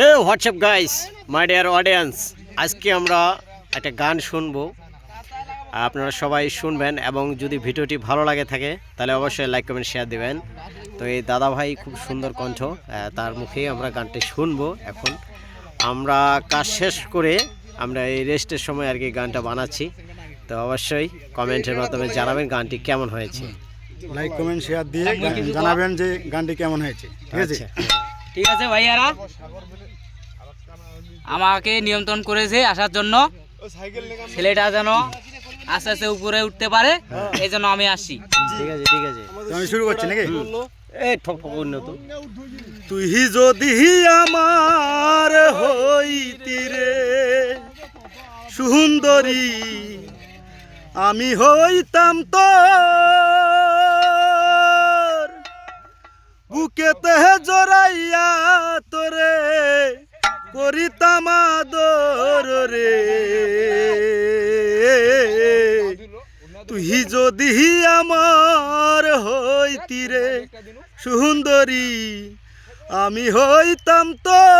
Hey what's up guys my dear audience আজকে আমরা একটা গান শুনব। আপনারা সবাই শুনবেন এবং যদি ভিডিওটি ভালো লাগে থাকে তাহলে অবশ্যই লাইক কমেন্ট শেয়ার দেবেন। তো এই দাদা ভাই খুব সুন্দর কণ্ঠ তার মুখেই আমরা গানটি শুনব এখন। আমরা কাজ শেষ করে আমরা এই রেস্টের সময় আর কি গানটা বানাচ্ছি। তো অবশ্যই কমেন্টের মাধ্যমে জানাবেন গানটি কেমন হয়েছে। লাইক কমেন্ট শেয়ার দিয়ে জানাবেন যে গানটি কেমন হয়েছে। ঠিক আছে? আচ্ছা। ঠিক আছে ভাইয়ারা। আমাকে নিয়ন্ত্রণ করেছে আসার জন্য। ছেলেটা যেন আস্তে আস্তে উপরে উঠতে পারে এই জন্য আমি আসছি। ঠিক আছে ঠিক আছে। আমি শুরু করছি নাকি? এ ঠক ঠক উন্নত তুই যদি আমার হইতি রে সুন্দরী আমি হইতাম তো বুকেতে জড়াইয়া তোরে। করিতাম আদর রে। তুই যদি আমার হইতি রে, সুন্দরী, আমি হইতাম তোর।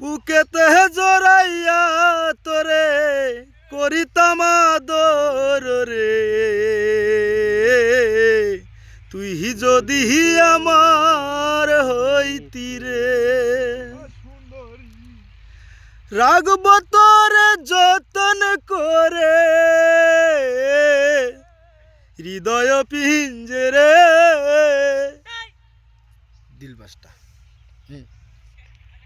বুকেতে জড়াইয়া তোরে করিতাম আদর তুহি যদি আমার হইতি রে। রাগব তোরে যতন করে। হৃদয় পিঞ্জরে। দিলবাসটা হুম।